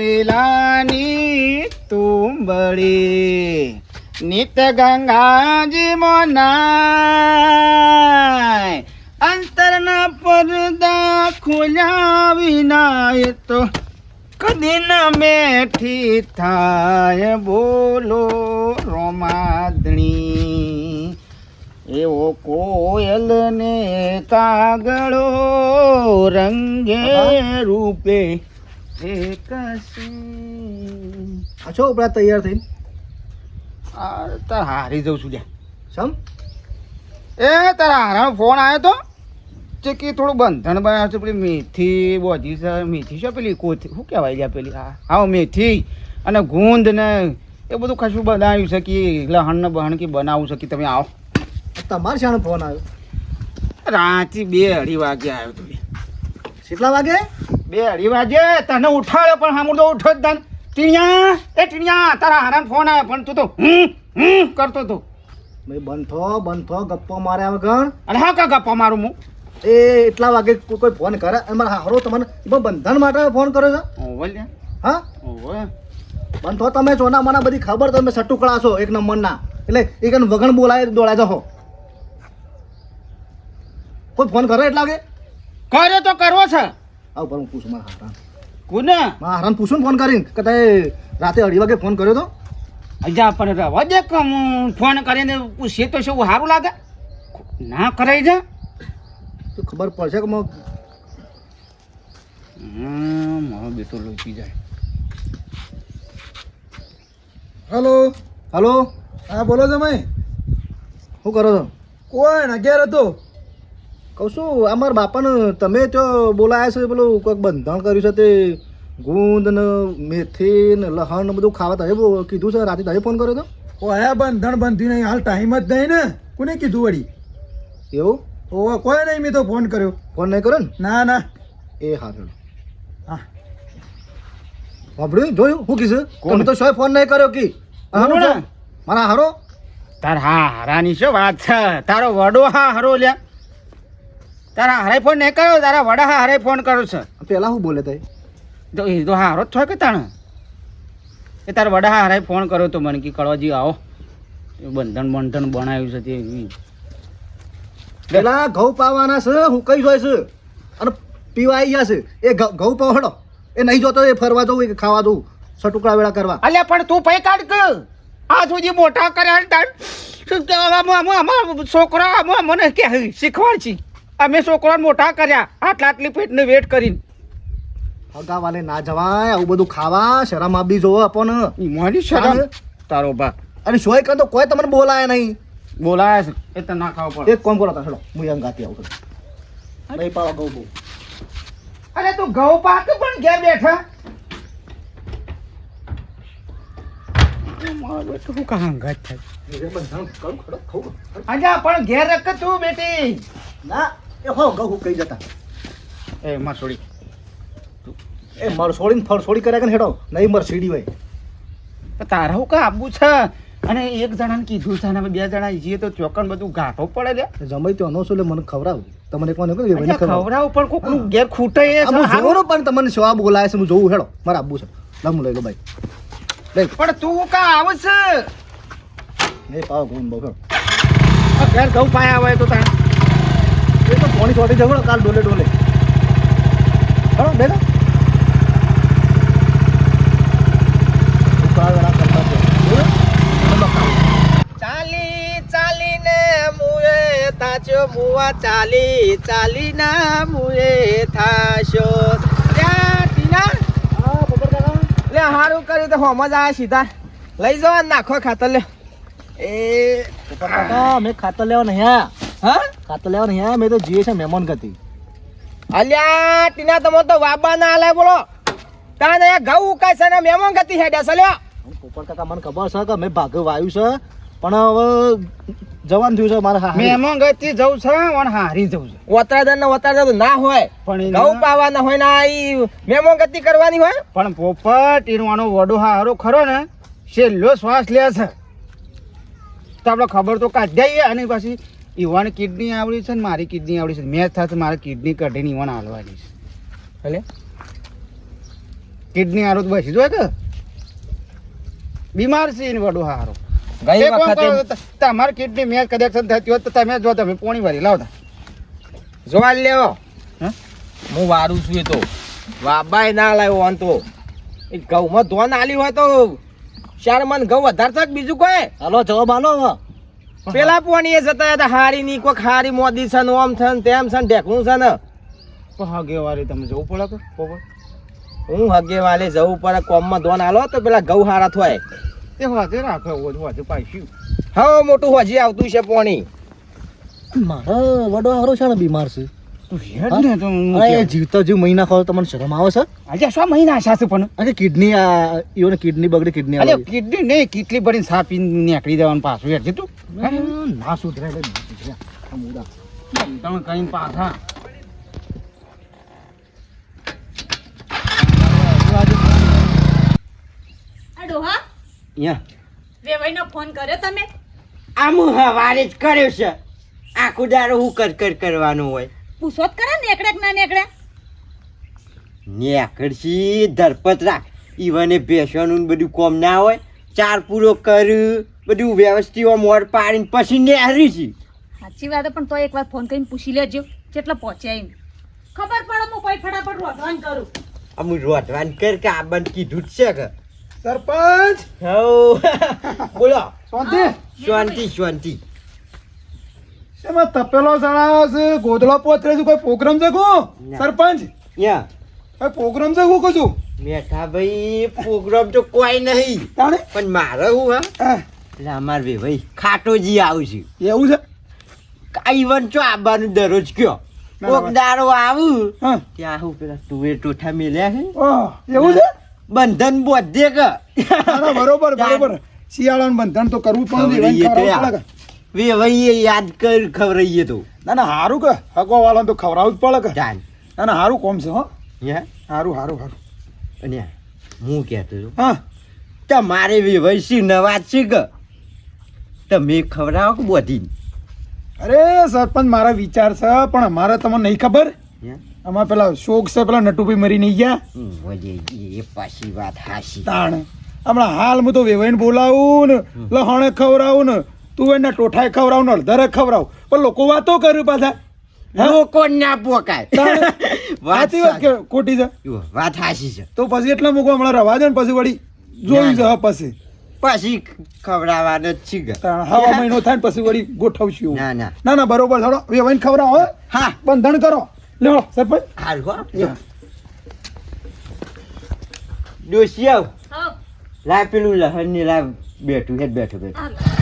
વેલાની તુંબળી નિત ગંગાજી મોનાય. અંતરના પડદા ખોલ્યા વિનાય તો કદી ન મેઠી થાય બોલો રોમાદણી. એવો કોયલ ને કાગળો રંગે રૂપે આ છો ઉપરા તૈયાર થઈને? આ તાર હારી જઉં છું જ્યાં સમ? એ તારા હારાનો ફોન આવ્યો તો? જે કે થોડું બંધન બનાવ્યું છે પેલી મેથી બોધી છે મેથી છે પેલી કોથી શું કહેવાય છે પેલી? હા હા મેથી અને ગુંદ ને એ બધું કશું બનાવ્યું છે કે લહણ ને બહણ કે બનાવું છે કે તમે આવો. તમારે શાનો ફોન આવ્યો? રાતે બે અઢી વાગે આવ્યો તો કેટલા વાગે? બે અઢી વાગે. તને ઉઠાડ્યો પણ હામું તો ઉઠો જ તને ટીણિયા એ ટીણિયા તારા હારાનો ફોન આવ્યો પણ તું તો હમ હમ કરતો તો ભાઈ બંધો બંધો ગપ્પો માર્યા વગર. અને હા કા ગપ્પા મારું હું એ એટલા વાગે કોઈ કોઈ ફોન કરે? અને મારા હારો તમને બંધન માટે ફોન કર્યો છે? ઓવે લ્યા. હા? ઓવે બંધો તમે ચોના મને બધી ખબર તમે સટુકડા છો એક નંબરના. એટલે એક વગણ બોલાય દોડાય જહો કોઈ ફોન કરે એટલા વાગે? કર્યો તો કરવો છે. આવ પર હું પૂછું મારા હારા કોને? મારા હારાને પૂછું ફોન કરીને કે તે રાતે અઢી વાગે ફોન કર્યો તો? અજા પણ રવા દે કે હું ફોન કરીને પૂછીએ તો શું સારું લાગે? ના કરાઈ જા તો ખબર પડશે કે મગ હમ, મારો બેટો લોચી જાય. હલો? હલો? હા બોલો તમે શું કરો છો? કોણ? અગિયાર હતો. કહું શું અમારા બાપાને તમે તો બોલાયા છે પેલું કોઈક બંધણ કર્યું છે તે ગુંદ ને મેથી ને લહણ ને બધું ખાવા તમે બો- કીધું છે રાતે તમે ફોન કર્યો તો? ઓ હે બંધણ બંધી નહીં હાલ ટાઈમ જ નહીં ને. કોને કીધું વળી? એવું? ઓ કોઈ નહીં મેં તો ફોન કર્યો. ફોન નહીં કર્યો ને? ના ના. એ હા હા. વાપર્યું? જોયું? હું કીધું કોણ? તો શોય ફોન નહીં કર્યો કી? મારા હારો? તાર હા હારાની શું વાત છે? તારો વડો હા હારો લ્યા. તારા હારે ફોન નહીં કર્યો તારા વડા હારે ફોન કર્યો છે. પેલા શું બોલે તઈ? તો એ તો હારો જ છો કે તાણે? એ તારા વડા હારે ફોન કર્યો તો મને કે કળવાજી આવો. બંધન બંધન બનાવ્યું છે તે પેલા ઘઉં પાવાના છે હું કઈ જોઈ છે અને પીવા આવી ગયા છે. એ ઘઉં પહોળો. પાવડો એ નહીં જોતો એ ફરવા જવું ખાવા જવું. સટુકડા વેળા કરવા. અલ્યા પણ તું પૈ કાઢ કે. આ સુધી મોટા કર્યા છોકરા મને કે શીખવાડ છે અમે છોકરાને મોટા કર્યા આટલા આટલી પેટને વેટ કરીને. અગા વાલે ના જવાય આવું બધું ખાવા શરમ આપી જોવો આપણને. મારી શરમ. તારો બા અને શોય કરતો કોઈ તમને બોલાય નહીં. બોલાય છે એ તો ના ખાવ પડે. એક કોમ કરો હેડો હું અહીં ગાતી આવું નહીં પાવા ગૌ બહુ. અરે તું ગૌ પાક પણ ઘેર બેઠા? તું બેટો શું થાય? અજા પણ ઘેર રખ તું બેટી. ના. એ હો ગહુ કહી જતા? એ માર છોડી. એ માર છોડીને ફળ છોડી કર્યા કે હેડો? નહીં માર સીડી હોય. તારા હું કા આપવું છે? અને એક જણાને કીધું છે અને બે જણા જઈએ તો ચોકન બધું ગાંઠો પડે લે. જમાઈ તો અનો એટલે મને ખવડાવું. તમને કોને કહ્યું? ખવડાવ. પણ કોકનું ઘેર ખૂટે એ સારું. પણ તમને શવા બોલાય છે હું જોઉં. હેડો મારે આપવું છે. લમ લઈ લો ભાઈ લઈ પણ તું કાં આવશે નહીં પાવ ઘઉં બહુ ઘેર ઘઉં પાયા હોય તો તારે પોણી ચોટી જવું કાલ ડોલે ડોલે. ચાલી ચાલીને મુએ થાચો મુવા ચાલી ચાલીને મુએ થાશો હા. લે હારું કર્યું તો હોમજ આયા સીધા. લઈ અને નાખો ખાતર લે. એ કાકા મેં ખાતર લેવા નહીં આયા. હા? ખાતર લેવા નહીં મેં તો જીએ છે મહેમાન ગતિ અલ્યા ટીના તમો તો વાબા ના આલે બોલો. તાને ઘઉં ઉકાય છે ને મહેમાન ગતિ હેડ્યા છે લ્યો. પોપર કાકા મને ખબર છે કે મેં ભાગ વાયું છે પણ હવે જવાન થયું છે મારે હા મેમન ગતિ જવું છે અને હારી જવું છે. ઓતરાદન ને ઓતરાદન ના હોય. પણ ઘઉં પાવાના હોય ના ઈ મહેમાન ગતિ કરવાની હોય? પણ પોપટ ટીણવાનો વડો હારો ખરો ને છેલ્લો શ્વાસ લે છે. તો આપણે ખબર તો કાઢી અને પછી ઈવાને કિડની આવડી છે ને મારી કિડની આવડી છે. મેચ થશે મારે કિડની કાઢીને ઈવાન હાલવાની છે. એટલે કિડની હારું તો બેસી જોય કે? બીમાર છે એને વડું હારો. ગઈ વખતે તમારી કિડની મેચ કદાચ થતી હોત તો તમે જો તમે પોણી ભરી લાવતા. જોવા લેવો. હે? વારું છું એ તો. બાબાએ ના લાવ્યો આમ તો. એ ઘઉંમાં ધોન આલી હોય તો. ચાર મન ઘઉં વધારે છે બીજું કોઈ? હલો જવાબ હાલો હવે. પેલા પોણી એ જતા હતા હારી ની કોક હારી મોદી છે ને ઓમ છે ને તેમ છે ને ઢેકણું છે ને. તો હગે વાળી તમે જવું પડે કે હું હગે વાલે જવું પડે કોમમાં ધોન આલો તો પેલા ઘઉં હારા થોય તે વાતે રાખે હોજ પાછું. હા મોટું હજી આવતું છે પોણી. મારો વડો હારો છે ને બીમાર છે. તું હેડ ને તો હું અરે જીવતા જીવ મહિના ખાવ તમને શરમ આવે છે? આજે સો મહિના આશા છે પણ? અને કિડની આ ઈઓને કિડની બગડી કિડની અલે કિડની નહીં કેટલી ભરીને સાપી નીકળી જવાનું પાછું હેડ તું ના સુધરે. તમે કઈ પાછા. આ ડોહા વેવાઈનો ફોન કર્યો તમે? આમ હવારે જ કર્યો છે. આખું દાડો હું કર કર કરવાનું હોય. પૂછો જ કરે નેકડે ના નેકડે? નેકડશી ધરપત રાખ. ઈવને ભેસવાનું ને બધું કોમ ના હોય ચાર પૂરો કર્યું બધું વ્યવસ્થિત મોડ પાડીને પછી નેહરી છે. સાચી વાત પણ તો એક વાર ફોન કરીને પૂછી લેજો કેટલા પહોંચ્યા એમ. ખબર પડે હું કોઈ ફટાફટ રોધવાન કરું. અમુ રોટવાન કર કે આ બંધ કીધું છે કે? સરપંચ! હો બોલો. શાંતિ. શાંતિ શાંતિ. એમાં તપેલો છે? ગોદડો પોતરે છે? કોઈ પ્રોગ્રામ છે કો? સરપંચ? યા કોઈ પ્રોગ્રામ છે કો કશું? બેઠા ભાઈ પ્રોગ્રામ તો કોઈ નહીં. પણ મારે હું હા? એટલે અમાર બે ભાઈ ખાટોજી આવશે. એવું છે? ઈવન ચો આવવાનું દરરોજ કયો ના, કોક ના. આવું ત્યાં હું પેલા તુવેર ટોઠા મેલ્યા છે. એવું છે? બંધન બોધે કે. બરોબર બરોબર. શિયાળાનું બંધન તો કરવું પણ ખવડાવીએ તો ખવડાવવું યાર. પડે કે. વે ભાઈ યાદ કર ખવડાવીએ તો. ના ના હારું કે. વાળાને તો ખવડાવવું જ પડે કે. જાન ના ના હારું કોમ છે હો. હે? હારું હારું હારું. અને હું કહેતો છું હા. તમારે વે ભાઈ નવાજ છે કે? તમે ખવડાવો કે બોધી અરે સરપંચ મારા વિચાર છે પણ અમારે તમને નહીં ખબર? હે? પેલા શોખ છે પેલા નટુભાઈ મરી નહીં ગયા? એ પાછી વાત હાસી તાણ. હમણાં હાલ હું તો વેવાઈને બોલાવું ને લહણે ખવડાવું ને તું એને ટોઠાએ ખવડાવું ને અડધરે ખવડાવું. પણ લોકો વાતો કર્યું પાછા. લોકો ના પોકાય. તાણ. વાત સાચી વાત કે ખોટી છે? વાત હાસી છે. તો પછી એટલા મૂકો હમણાં રવા ને પછી વળી. જોયું છે પછી. પછી ખવડાવવાનો જ છે હવા મહિનો થાય ને પછી વળી ગોઠવશું. ના ના. ના ના બરોબર થોડો વેવાઈને ખવડાવો હો. હા. બંધન કરો. લેવો સરપંચ. હાલ હો. ડોસી આવ. હા. પેલું લહનની લાય બેઠું હેડ બેઠું બેઠું.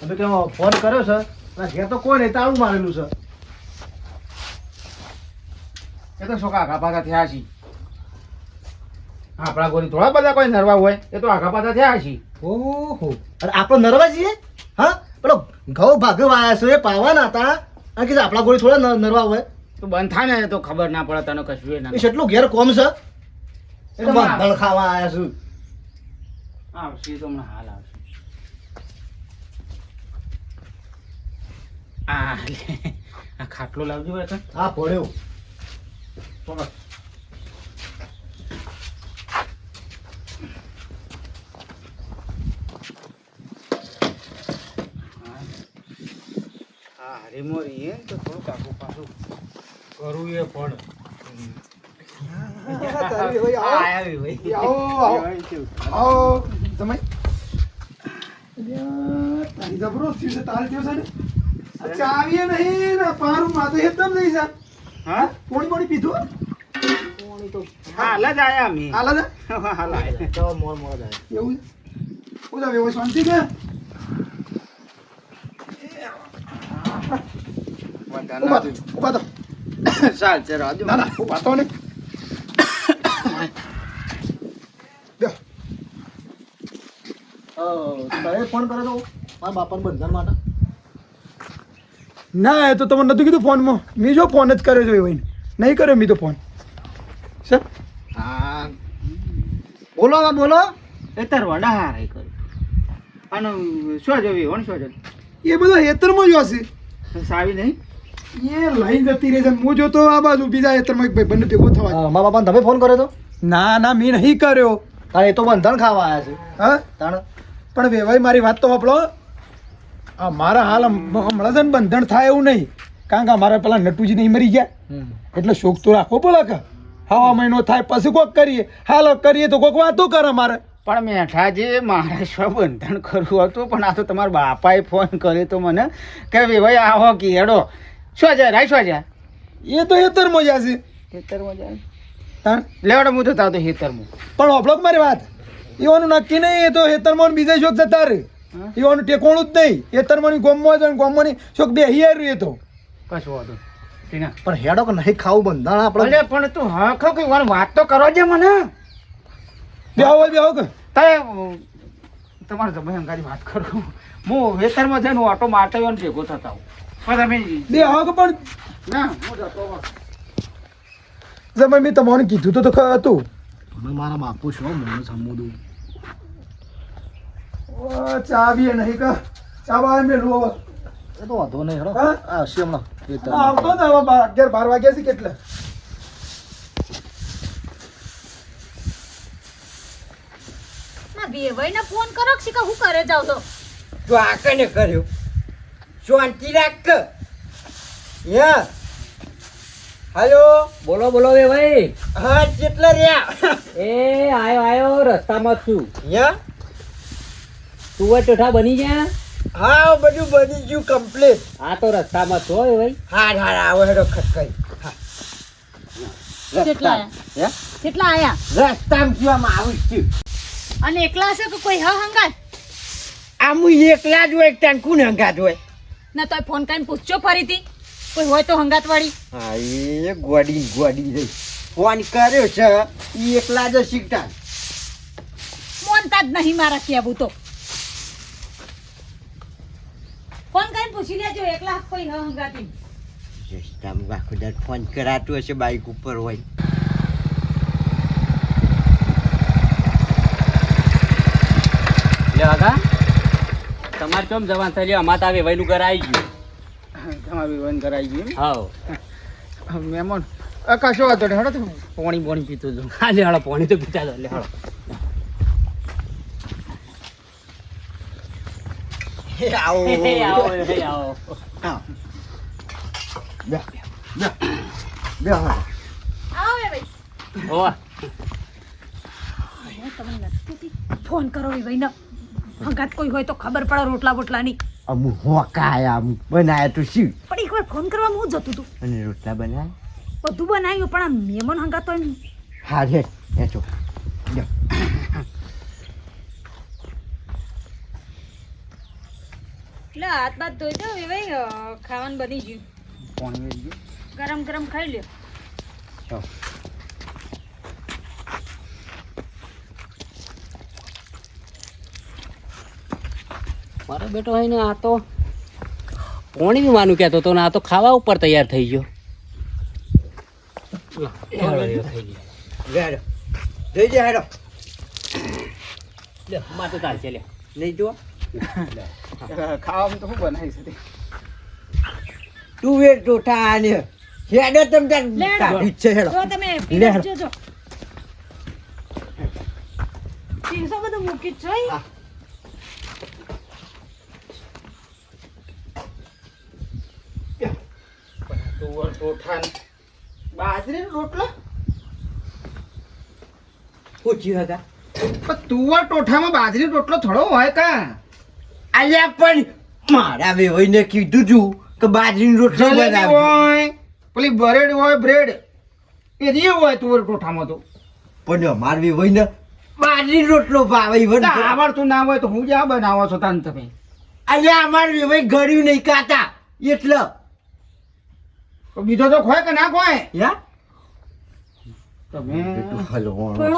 તમે કેવો ફોન કર્યો છે? ઘેર તો કોઈ નહીં તાળું મારેલું છે. એ તો શું આઘા પાછા થયા છે. આપણા ગોરી થોડા બધા કોઈ નરવા હોય એ તો આઘા પાછા થયા છે. ઓહો. અરે આપણો નરવા છીએ? હા? પેલો ઘઉં ભાગવા આવ્યા છે એ પાવાના હતા. અને કીધું આપણા ગોળી થોડા ન- નરવા હોય. તો બંધ થાય ને તો ખબર ના પડે તને કશું ના એ કેટલું ઘેર કોમ છે? તો ખાવા આવ્યા છું. આવશે તો હમણાં હાલ આવશે. આ આ ખાટલો લાવજો એટલે હા પડ્યો. હા હરી મોરી તો પાછું કરવું એ ભાઈ આવો. આવો? આવો. તમે તારી જબરો થયું છે તારે થયો છે ને? આ ચાવીએ નહીં ને પારું માથે એકદમ નહીં સર હા? પોણી પોણી પીધું હાલ જ આયા અમે. હાલ જ? હાલ આયા. તો મોર મોર જાય એવું જાવ એવો શાંતિ છે? ઊભા તો ઊભા થો. ચાલ ચાલ રાજુ ના ના ઊભા થો ને તારે ફોન કર્યો તો મારા બાપાને બંધન માટે. ના એ તો તમને નથી કીધું ફોનમાં મેં. જો ફોન જ કર્યો છે ભાઈ નહીં કર્યો મેં તો ફોન સર હા. બોલો બોલો. એતર તાર વડા હારે કર. અને શું જોવી વણ શું જોવી એ બધો હેતરમાં જ હશે. સાવી નહીં? એ લઈને જતી રહે છે. હું જોતો આ બાજુ બીજા હેતરમાં એક ભાઈબંધને ભેગો થવા મા બાપાને તમે ફોન કર્યો તો? ના ના મેં નહીં કર્યો. તારે એ તો બંધન ખાવા આવ્યા છે. હા? તાણ? પણ વેવાઈ મારી વાત તો આપણો આ મારા હાલ હમ- હમણાં છે ને બંધન થાય એવું નહીં. કારણ કે અમારા પેલા નટુજી નહીં મરી ગયા. એટલે શોખ તો રાખવો પડે કે હવા મહિનો થાય પછી કોક કરીએ. હાલો કરીએ તો કોક વાતો કરે મારે. પણ મેઠાજી મારે શું બંધન કરવું હતું? પણ આ તો તમારા બાપાએ ફોન કર્યો તો મને કે ભાઈ આવો કે હેડો શું જાય રાઈ શું જાય એ તો હેતર મજા છે હેતર મજા લેવડો હું તો તાવ તો ખેતરમાં પણ ઓબ્લોક મારી વાત? એવાનું નક્કી નહીં એ તો હેતરમાં ને બીજા શોખ જતા રહે ઈવાનું એવાનું ટેકોણું જ નહીં. હેતરમાં ગોમમાં જાય ગોમમાં શોખ બે હિયાર એ તો. કશું વાંધો પણ હેડો કે નહીં ખાવું બંધાણ આપણે પણ તું હા કે કઈ વાત તો કરો છે મને. બેહો હોય બેહો કે. તારે તમારે જમાઈ અંગારી વાત કરું. હું ખેતરમાં જઈને ઓટો મારતો હોય ને ભેગો થતા પણ તમે બેહો કે પણ. ના હું જતો. જમાઈ મેં તમારું કીધું તો તો હતું. મેં મારા બાપુ છો મને સમુદું ઓ, ચા બી નહીં કે? ચા બા મેલું હવે એ તો વાંધો નહીં હેડો. હા? હમણાં. આવતો ને હવે બાર અગિયાર બાર વાગ્યા છે કેટલે? ના વેવાઈને ફોન કરો કે શીખા હું કરે જાવ તો? તો આ કને કર્યો? શાંતિ રાખ. કે યા હાલો? બોલો બોલો બે ભાઈ. હા કેટલા રહ્યા? એ આયો આયો રસ્તામાં જ છું. યા તુવર ચોઠા બની ગયા હા બધું બની ગયું કમ્પ્લીટ આ તો રસ્તામાં છો ભાઈ. હાર હા આવો હેડો ખટકાઈ. કેટલા હે? કેટલા આયા? રસ્તામાં જીવામાં આવું છું. અને એકલા છે કે કોઈ હા હંગાત? આમ હું એકલા જ હોય ત્યાં કોણ હંગાત હોય? ના તો ફોન કરીને પૂછજો ફરીથી. કોઈ હોય તો હંગાત વાળી હા એ ગોડી ગોડી રહી ફોન કર્યો છે એ એકલા જ શીખતા મોનતા જ નહીં મારા કહેવું તો. ફોન કરીને પૂછી લેજો એકલા કોઈ ન હંગાતી. રસ્તામાં આખો ફોન કરાતું હશે બાઈક ઉપર હોય. લે કાકા તમારે કેમ જવાન થઈ લ્યો તો આવે વહેલું ઘર આવી ગયું. તમારી વન કરાઈ ગઈ હાવ. એમ? મહેમાન અ, કશો વાંધો નહીં હેડો પાણી પાણી પીતો છું હા લે હળો પાણી તો પીતા લે હળો આવો હે, આવો હે, આવો બે બે બે હા આવે ભાઈ ફોન કરો એ ભાઈને. હંગાત કોઈ હોય તો ખબર પડે રોટલા બોટલાની. અમુ હોકાયા અમુ બનાયા તો શું? પણ એકવાર ફોન કરવામાં હું જતું હતું અને રોટલા બનાયા? બધું બનાવ્યું પણ આ મહેમાન હંગાત એમ ને. હા રે એ તો એટલે હાથ બાથ ધોઈ દો એ ભાઈ ખાવાનું બની ગયું. પાણી વેરી ગયું ગરમ ગરમ ખાઈ લ્યો. મારો બેટો હોય ને આ તો કોણી બી માનું કહેતો તો ને આ તો ખાવા ઉપર તૈયાર થઈ ગયો. થઈ ગયો. હેડો. લે, માર તો ચાલશે લે. લઈ જો તુવર ટોઠા બાજરીનો રોટલો? પૂછ્યું હતા પણ તુવર ટોઠામાં બાજરી રોટલો થોડો હોય કા? અલ્યા પણ મારા વેવાઈને કીધું તું કે બાજરીની રોટલી બનાવી હોય પેલી બ્રેડ હોય બ્રેડ એ જે હોય તુવર ટોઠામાં તો. પણ અમાર વેવાઈને બાજરીનો રોટલો ભાવે ઈવન તો આવડતું ના હોય તો હું જ્યાં બનાવો છો તાન તમે? અલ્યા અમાર વેવાઈ ગળ્યું નહીં કાતા. એટલે. તો બીજો તો ખોય કે ના ખોય? યા? તમે પણ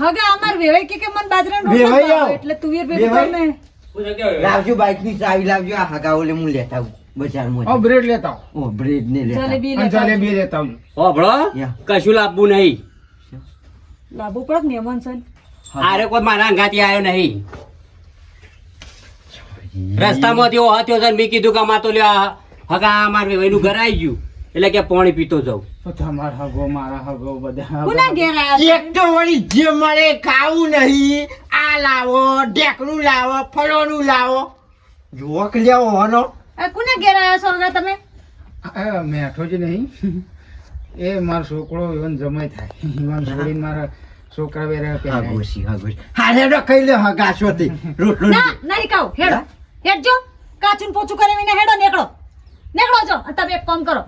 હગા અમાર વેવાઈ કે કે મન બાજરાનો રોટલો ભાવે એટલે તુવેર ભેગું લાવજો બાઇકની ચાવી લાવજો. આ હગા ઓલે હું લેતા આવું બજારમાં. ઓ બ્રેડ લેતા ઓ બ્રેડ ને લેતા જલેબી લેતા જલેબી લેતા આવજો ઓ ભળો. કશું લાવવું નહીં. લાવવું પડે ને મહેમાન આરે કોઈ મારા અંગાતી આવ્યો નહીં. રસ્તામાં ઓ હાથ્યો છે મેં કીધું કે અમાર તો લ્યો હગા માર વેવાઈનું ઘર આવી ગયું. એટલે કે પાણી પીતો જાઉં. તો તમારા હગો મારા હગો બધા? એક તો વળી જે મળે ખાવું નહીં. આ લાવો ઢેકણું લાવો ફળોનું લાવો. જુઓ કે લેવો હોનો. કોને કોના ઘેર આવ્યા છો હમણાં તમે? મેઠો જ નહીં. એ મારો છોકરો ઈવન જમાય થાય. ઈવન છોડીને મારા છોકરા બેરા પહેરાય. હાગોશી હાગોશી. હા હેડો કઈ લે હગાશો તે રોટલો ના નહીં કહું હેડો. હેડજો. કાચું પોચું કરે વિના હેડો નીકળો. નીકળો જો. તમે એક કામ કરો.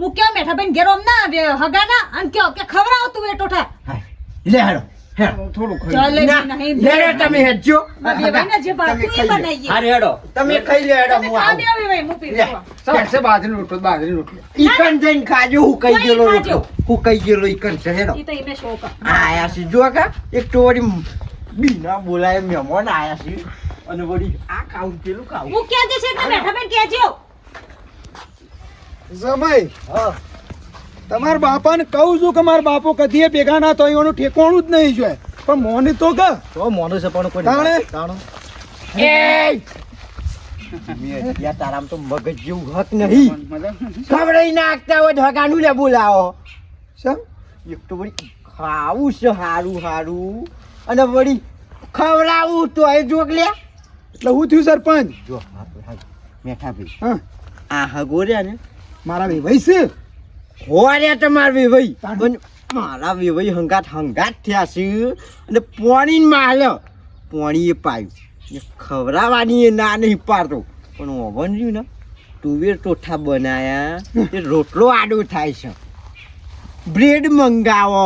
હું કયો મેઠા બેન ઘેરો ના હગા હગાના અને કયો કે ખવડાવ તું એ ટોઠા. લે હેડો. થોડું ખાઈ ચાલે ના, નહીં લેડો તમે હેડજો. બે ભાઈને જે ભાતું એ તમે ખાઈ લો. બનાવીએ. હારે હેડો. તમે ખાઈ લે હેડો તમે હું ખા આવું. બે હવે ભાઈ હું પી લે. લઉં. ચાલશે બાજરીનો રોટલો બાજરીનો રોટલો. ઈકન જઈને ખાજો હું કઈ તોય ગયેલો ખાજો. રોટલો. હું કઈ ગયેલો ઈકન છે હેડો. ઈ તો એમને શોખ આ. આયા છે જો કા એક તો વળી બીના બોલાય મહેમાન આયા છે. અને વળી આ ખાવું પેલું ખાવું. હું ક્યાં જશે મેઠા બેન કહેજો. જમાઈ. હા. તમારા બાપાને કહું છું કે મારા બાપો કદીએ ભેગા ના તો એનું ઠેકોણું જ નહીં જોઈએ પણ મોને તો કે. તો મોને છે પણ કોઈ તાણે? તાણે? તારામ તો મગજ જેવું હક નહીં. મજા ખવડાઈ નાખતા હોય ઢગાનું લે બોલાવો. શેમ એક તો વળી ખાવું છે હારું હારું. અને વળી ખવડાવું તો એ જોક લે. એટલે હું થયું સરપંચ? જો હા હા. મેઠા ભાઈ હા. આ હગો ને. મારા ભાઈ છે. હોર્યા તમાર તાણ. મારા વેવાઈ હંગાત હંગાત થયા છે. અને પોણી માલ્યો પોણી એ પાયું એ ખવડાવવાની એ ના નહીં પાડતો. પણ ઓવન રહ્યું ને તુવેર ટોઠા બનાયા. એ રોટલો આડો થાય છે. બ્રેડ મંગાવો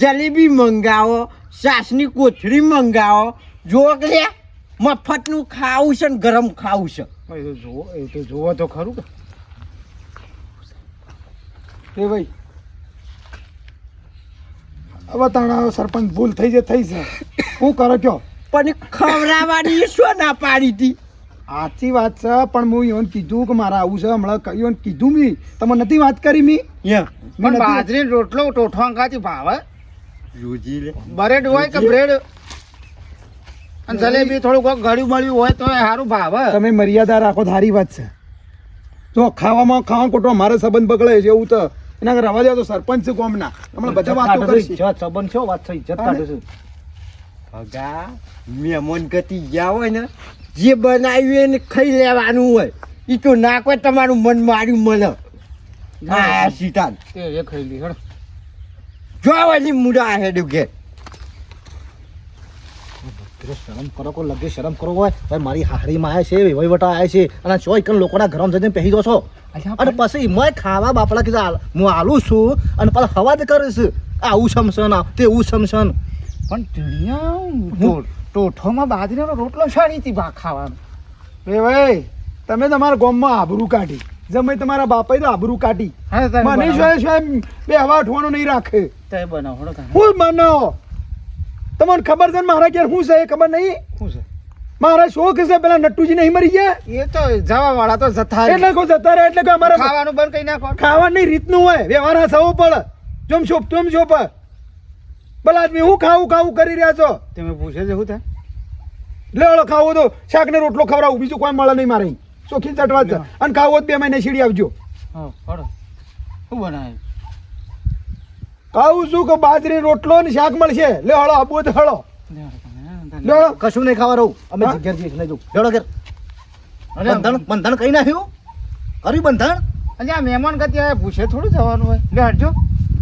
જલેબી મંગાવો સાસની કોથળી મંગાવો. જોક કે લે મફતનું ખાવું છે ને ગરમ ખાવું છે. એ તો જોવો એ તો જોવો તો ખરું કે. એ ભાઈ. હવે તાણા સરપંચ ભૂલ થઈ છે થઈ છે. હું કરો કયો પણ ખવડાવવાની શું ના પાડી હતી? સાચી વાત છે પણ હું એવું કીધું કે મારે આવું છે. હમણાં કહ્યું કીધું મી. તમે નથી વાત કરી મી? પણ બાજરી રોટલો ટોઠો અંગાથી ભાવે. યુજી લે. બ્રેડ હોય કે બ્રેડ? અને જલેબી થોડું કોક ગળ્યું મળ્યું હોય તો સારું ભાવે. તમે મર્યાદા રાખો ધારી સારી વાત છે. જો ખાવામાં ખાવા ખોટો મારે સંબંધ બગડે છે એવું તો એના આગળ રવા દે તો સરપંચ છે કોમના હમણાં બધા વાતો કરી છે ઇજ્જત સંબંધ છે વાત છે ઇજ્જત કાઢે છે. હગા મહેમાન ગતિ ગયા હોય ને જે બનાવ્યું એને ખાઈ લેવાનું હોય. એ તો ના કોઈ તમારું મન માર્યું મને. હા સીતાન. તે એ ખાઈ લી હેડો. જોવાની મુડા હેડ ઘેર. ધીરે શરમ કરો કો લગે શરમ કરો હોય ભાઈ મારી હારીમાં આવે છે વહીવટા આવે છે અને ચોય કણ લોકોના ઘરમાં જઈને પહેરી દો છો. અને પછી મેં ખાવા બાપડા કીધા હું આલું છું અને પછી હવા જ કરીશ. આવું સમસન તેવું સમસન પણ ટીણિયા ટોઠોમાં બાજરીનો રોટલો શાની હતી ભા ખાવાનો? એ ભાઈ તમે તમારા ગોમમાં આબરૂ કાઢી. જમે તમારા બાપાએ તો આબરૂ કાઢી. મને. શું બે હવા અઠવાનું નહીં રાખે. તે બનાવો હું બનાવો? તમને ખબર છે ને મારા ઘેર શું છે? એ ખબર નહીં? શું છે? મારા શોખ છે? પેલા નટુજી નહીં મરી ગયા? એ તો જવા વાળા તો રહે. એટલે કોઈ જતા રહે એટલે કે અમારે ખાવાનું બંધ કરી નાખો ખાવાની રીતનું હોય. વ્યવહાર હસાવવો પડે જોમ શોપ તોમ શોપ ભલા આદમી હું ખાવું ખાવું કરી રહ્યા છો? તમે પૂછે છે શું થાય? લેવડો ખાવો તો. શાક ને રોટલો ખવડાવું બીજું કોઈ મળે નહીં મારે. ચોખ્ખી ચટવા છે. અને ખાવો તો બે મહિને સીડી આવજો હા શું બનાવે? ખાવું શું કે બાજરી રોટલો ને શાક મળશે? લે હળો આબુ તો હળો. લે હળો. કશું નહીં ખાવા રહું. અમે? ઘેર જઈએ લઈ જાઉં. લેવડો ઘેર. બંધણ કઈ નાખ્યું? કર્યું બંધણ અલ્યા મહેમાન ગતિ આવે પૂછે થોડું જવાનું હોય. લે હટજો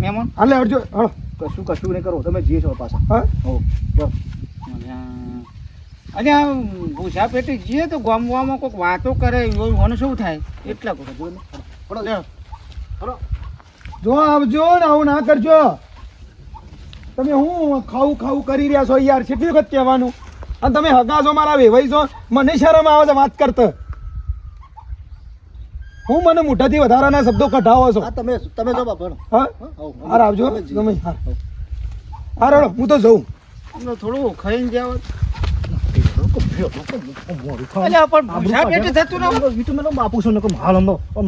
મહેમાન. હા લે હટજો હળો. કશું કશું નહીં કરો. તમે જઈએ છો પાછા. હા? હો જો. અને આ ભૂસા પેટી જઈએ તો ગામવામાં કોઈક વાતો કરે એવું મને શું થાય? એટલા કરો બોલો લે. લે. જો આવજો ને આવું ના કરજો. તમે હું ખાવું ખાવું કરી રહ્યા છો યાર? કેટલી વખત કહેવાનું? અને તમે હગા છો મારા વેવાઈ છો મને શરમ આવે છે વાત કરતા. હું મને મોઢાથી વધારાના શબ્દો કઢાવો છો. તમે તમે જો બાપા હા? હાર આવજો. ગમે. હાર હાર હું તો જઉં. થોડું ખાઈને જાવ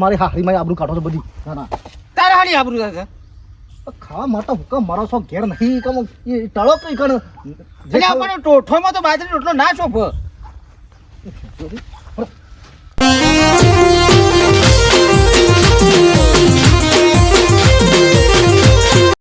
મારી હારી મારી આબરૂ કાઢો છો બધી. ના ના. તારે હાડી આબરૂ થશે ખાવા માટે હુકમ મારો શોખ ઘેર નહીં કમ ટળો કઈ એટલે આપણને ટોઠોમાં તો બાજરી રોટલો ના શોભ. ખાવું-